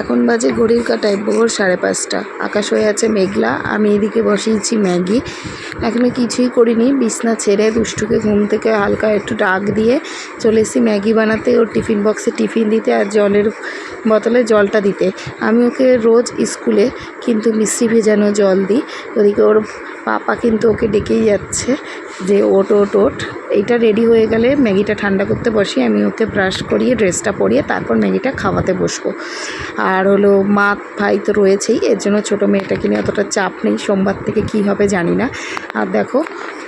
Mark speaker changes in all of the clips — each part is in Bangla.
Speaker 1: এখন বাজে ঘড়ির কাটায় ভোর সাড়ে পাঁচটা। আকাশ হয়ে আছে মেঘলা। আমি এদিকে বসিয়েছি ম্যাগি। এখনও কিছুই করিনি, বিছনা ছেড়ে দুষ্টুকে ঘুম থেকে হালকা একটু ডাক দিয়ে চলে এসেছি ম্যাগি বানাতে ওর টিফিন বক্সে টিফিন দিতে আর জলের বোতলে জলটা দিতে। আমি ওকে রোজ স্কুলে কিন্তু মিষ্টি ভেজানো জল দিই, ওদিকে ওর পাপা কিন্তু ওকে ডেকেই যাচ্ছে। যে ওট ওট ওট, এইটা রেডি হয়ে গেলে ম্যাগিটা ঠান্ডা করতে বসি, আমি ওকে ব্রাশ করিয়ে ড্রেসটা পরিয়ে তারপর ম্যাগিটা খাওয়াতে বসবো। আর হলো, মা, ভাই তো রয়েছেই, এর জন্য ছোটো মেয়েটাকে নিয়ে অতটা চাপ নেই, সোমবার থেকে কি হবে জানি না। আর দেখো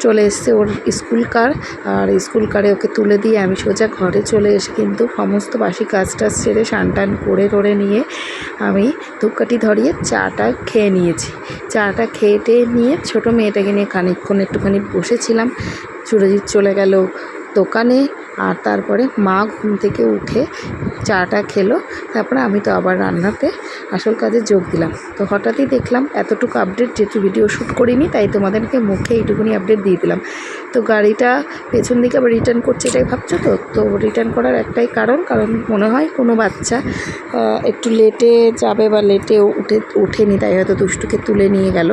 Speaker 1: চলে এসছে ওর স্কুল কার। আর স্কুল কারে ওকে তুলে দিয়ে আমি সোজা ঘরে চলে এসে কিন্তু সমস্ত বাসি কাজ টাজ ছেড়ে সান টান করে টোরে নিয়ে আমি ধূপকাঠি ধরিয়ে চাটা খেয়ে নিয়েছি। চাটা খেয়ে টেয়ে নিয়ে ছোটো মেয়েটাকে নিয়ে খানিকক্ষণ একটুখানি বসেছিলাম। সুরজিৎ চলে গেল দোকানে। আর তারপরে মা ঘুম থেকে উঠে চাটা খেলো। তারপরে আমি তো আবার রান্নাতে আসল কাজে যোগ দিলাম। তো হঠাৎই দেখলাম এতটুকু আপডেট যেহেতু ভিডিও শ্যুট করিনি, তাই তোমাদেরকে মুখে এইটুকুনি আপডেট দিয়ে দিলাম। তো গাড়িটা পেছন দিকে আবার রিটার্ন করছে এটাই ভাবছ তো? তো রিটার্ন করার একটাই কারণ কারণ মনে হয় কোনো বাচ্চা একটু লেটে যাবে বা লেটে উঠে, ওঠেনি, তাই হয়তো দুষ্টুকে তুলে নিয়ে গেল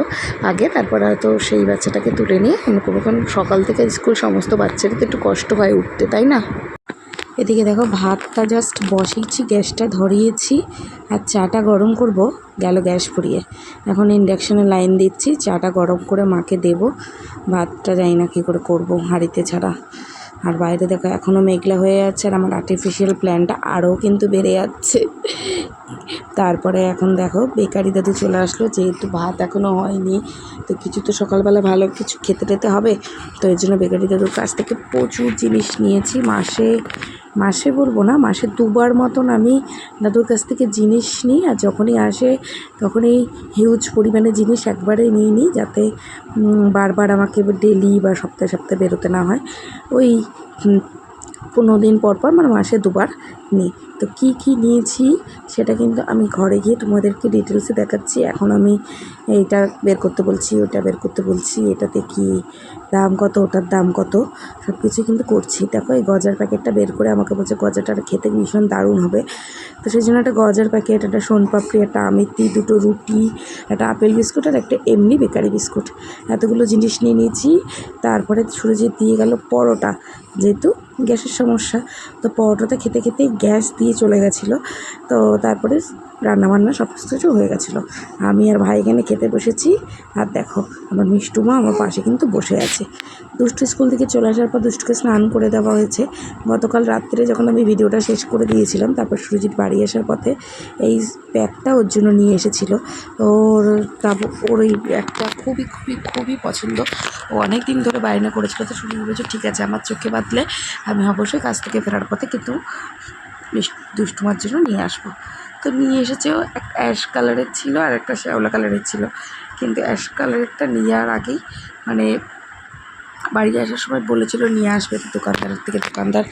Speaker 1: আগে। তারপর হয়তো সেই বাচ্চাটাকে তুলে নিয়ে কোনো কোনো সকাল থেকে স্কুল সমস্ত বাচ্চারই তো একটু কষ্ট হয় উঠতে, তাই না? এদিকে দেখো, ভাতটা জাস্ট বসিয়েছি, গ্যাসটা ধরিয়েছি, আর চাটা গরম করব, গেল গ্যাস পুড়িয়ে। এখন ইন্ডাকশানে লাইন দিচ্ছি, চাটা গরম করে মাকে দেব। ভাতটা জানি না কী করে করব, হাঁড়িতে ছাড়া। আর বাইরে দেখো এখনও মেঘলা হয়ে যাচ্ছে আর আমার আর্টিফিশিয়াল প্ল্যানটা আরও কিন্তু বেড়ে যাচ্ছে। তারপরে এখন দেখো, বেকারি দাদু চলে আসলো, যেহেতু ভাত এখনও হয়নি, তো কিছু তো সকালবেলা ভালো কিছু খেতে টেতে হবে, তো এর জন্য বেকারি দাদুর কাছ থেকে প্রচুর জিনিস নিয়েছি। মাসে মাসে বলব না, মাসে দুবার মতন আমি দাদুর কাছ থেকে জিনিস নিই, আর যখনই আসে তখনই হিউজ পরিমাণে জিনিস একবারে নিয়ে নিই যাতে বারবার আমাকে ডেলি বা সপ্তাহে সপ্তাহে বেরোতে না হয়। ওই পনেরো দিন পর পর মানে মাসে দুবার নিই। তো কী কী নিয়েছি সেটা কিন্তু আমি ঘরে গিয়ে তোমাদেরকে ডিটেলসে দেখাচ্ছি। এখন আমি এইটা বের করতে বলছি ওটা বের করতে বলছি, এটাতে কি দাম কত, ওটার দাম কত সব কিছু কিন্তু করছি। দেখো, এই গজার প্যাকেটটা বের করে আমাকে বলছে, গজাটা খেতে ভীষণ দারুণ হবে। তো সেই জন্য একটা গজার প্যাকেট, একটা সোনপাপড়ি, একটা আমিত্তি, দুটো রুটি, একটা আপেল বিস্কুট আর একটা এমনি বেকারি বিস্কুট। এতগুলো জিনিস নিয়ে নিয়েছি। তারপরে সুরজিৎ দিয়ে গেল পরোটা। যেহেতু গ্যাসের সমস্যা। তো পরোটাটা খেতে খেতে গ্যাস দিয়ে চলে গেছিল। তো তারপরে রান্নাবান্না সব কিছু হয়ে গেছিল। আমি আর ভাই এখানে খেতে বসেছি। আর দেখো, আমার মিষ্টু মা আমার পাশে কিন্তু বসে আছে। দুষ্টু স্কুল থেকে চলে আসার পর দুষ্টুকে স্নান করে দেওয়া হয়েছে। গতকাল রাত্রে যখন আমি ভিডিওটা শেষ করে দিয়েছিলাম, তারপর সুরজিৎ বাড়ি আসার পথে এই ব্যাগটা ওর জন্য নিয়ে এসেছিল। ওর তারপর ওর এই ব্যাগটা খুবই খুবই খুবই পছন্দ। ও অনেক দিন ধরে বায়না করেছিল। তো সুরজিৎ বলেছে, ঠিক আছে, আমার চোখে বাঁধলে আমি অবশ্যই কাজ থেকে ফেরার পথে কিন্তু মিস- দুষ্টুমার জন্য নিয়ে আসব। তো নিয়ে এসেছেও এক অ্যাশ কালারের ছিল আর একটা শ্যাওলা কালারের ছিল। কিন্তু অ্যাশ কালারেরটা নেওয়ার আগেই মানে বাড়ি আসার সময় বলেছিল নিয়ে আসবে তো দোকানদারের থেকে দোকানদার।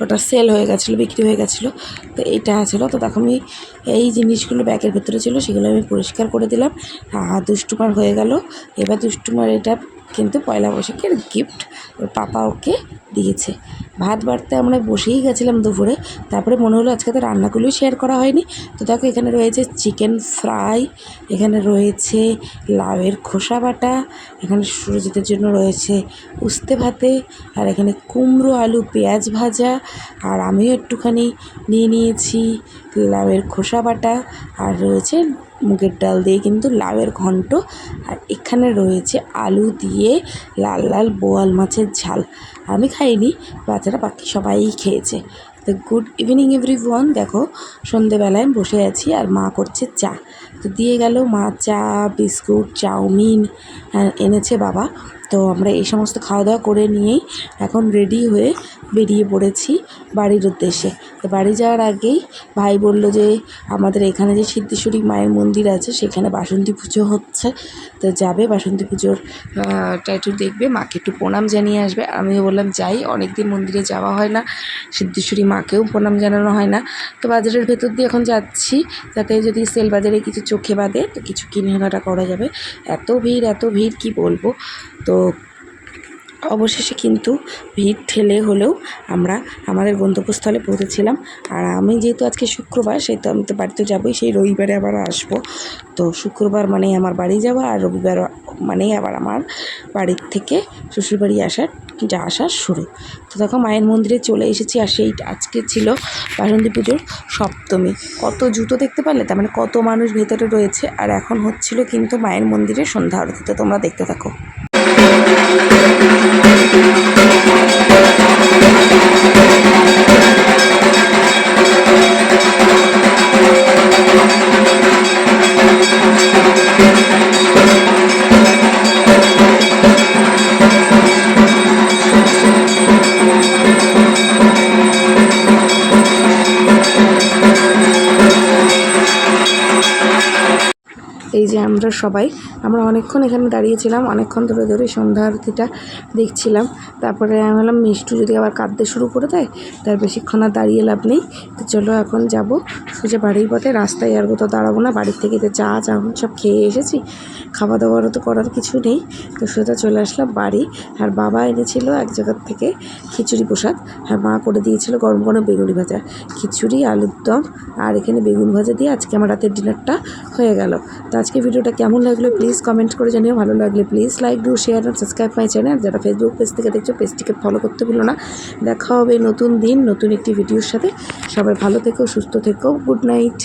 Speaker 1: ওটা সেল হয়ে গেছিল, বিক্রি হয়ে গেছিল। তো এইটা ছিল। তো তখন আমি এই জিনিসগুলো ব্যাগের ভেতরে ছিল, সেগুলো আমি পরিষ্কার করে দিলাম। আর দুষ্টুমার হয়ে গেল। এবার দুষ্টুমার এটা কিন্তু পয়লা বৈশাখের গিফট ওর পাপা ওকে দিয়েছে। ভাত বাড়তে আমরা বসেই গেছিলাম দুপুরে। তারপরে মনে হলো আজকে তো রান্নাগুলোই শেয়ার করা হয়নি। তো দেখো এখানে রয়েছে চিকেন ফ্রাই এখানে রয়েছে লাউয়ের খোসা বাটা, এখানে সুরজিতের জন্য রয়েছে উস্তে ভাতে, আর এখানে কুমড়ো, আলু, পেঁয়াজ ভাজা, আর আমিও একটুখানি নিয়ে নিয়েছি লাউয়ের খোসা বাটা, আর রয়েছে মুগের ডাল দিয়ে কিন্তু লাউয়ের ঘন্ট, আর এখানে রয়েছে আলু দিয়ে লাল লাল বোয়াল মাছের ঝাল। আমি খাইনি, বাচ্চারা বাকি সবাই খেয়েছে। তো গুড ইভিনিং এভরি ওয়ান দেখো, সন্ধেবেলায় বসে আছি আর মা করছে চা। তো দিয়ে গেল মা চা, বিস্কুট, চাউমিন এনেছে বাবা। তো আমরা এই সমস্ত খাওয়া দাওয়া করে নিয়েই এখন রেডি হয়ে বেরিয়ে পড়েছি বাড়ির উদ্দেশ্যে। তো বাড়ি যাওয়ার আগেই ভাই বলল যে, আমাদের এখানে যে সিদ্ধেশ্বরী মায়ের মন্দির আছে, সেখানে বাসন্তী পুজো হচ্ছে। তো যাবে বাসন্তী পুজোর একটু দেখবে, মাকে একটু প্রণাম জানিয়ে আসবে। আমিও বললাম, যাই অনেক দিন মন্দিরে যাওয়া হয় না, সিদ্ধেশ্বরী মাকেও প্রণাম জানানো হয় না। তো বাজারের ভেতর দিয়ে এখন যাচ্ছি, যাতে যদি সেল বাজারে কিছু চোখে বাঁধে, তো কিছু কেনাকাটা করা যাবে। এত ভিড় এত ভিড়, কি বলব? তো অবশেষে কিন্তু ভিড় ঠেলে হলেও আমরা আমাদের গন্তব্যস্থলে পৌঁছেছিলাম। আর আমি যেহেতু আজকে শুক্রবার, সেহেতু আমি তো বাড়িতে যাবোই, সেই রবিবারে আবার আসব। তো শুক্রবার মানেই আমার বাড়ি যাওয়া আর রবিবার মানেই আবার আমার বাড়ির থেকে শ্বশুরবাড়ি আসার, যা আসার শুরু। তো দেখো, মায়ের মন্দিরে চলে এসেছি আর সেই আজকে ছিল বাসন্তী পুজোর সপ্তমী। কত জুতো দেখতে পারলে? তার মানে কত মানুষ ভেতরে রয়েছে। আর এখন হচ্ছিল কিন্তু মায়ের মন্দিরে সন্ধ্যা আরতি। তো তোমরা দেখতে থাকো। এই যে আমরা সবাই। আমরা অনেকক্ষণ এখানে দাঁড়িয়েছিলাম, অনেকক্ষণ ধরে ধরে সন্ধ্যা আরতিটা দেখছিলাম। তারপরে আমি বললাম মিষ্টু যদি আবার কাঁদতে শুরু করে দেয়, তার বেশিক্ষণ আর দাঁড়িয়ে লাভ নেই। তো চলো এখন যাব। সোজা বাড়ির পথে, রাস্তায় আর কোথাও দাঁড়াবো না। বাড়ির থেকে চা চাউন সব খেয়ে এসেছি। খাওয়া দাওয়ারও তো করার কিছু নেই। তো সোজা চলে আসলাম বাড়ি। আর বাবা এনেছিল এক জায়গার থেকে খিচুড়ি প্রসাদ। আর মা করে দিয়েছিল গরম গরম বেগুনি ভাজা। খিচুড়ি, আলুর দম। আর এখানে বেগুন ভাজা দিয়ে আজকে আমার রাতের ডিনারটা হয়ে গেল। তো আজকে ভিডিওটা কেমন লাগল প্লিজ কমেন্ট করে জানিও। ভালো লাগলে প্লিজ লাইক ডু শেয়ার আর সাবস্ক্রাইব মাই চ্যানেল যারা ফেসবুক পেজ থেকে দেখছ পেজটিকে ফলো করতে ভুলো না। দেখা হবে নতুন দিন, নতুন একটি ভিডিওর সাথে। সবাই ভালো থেকো, সুস্থ থেকো। Good night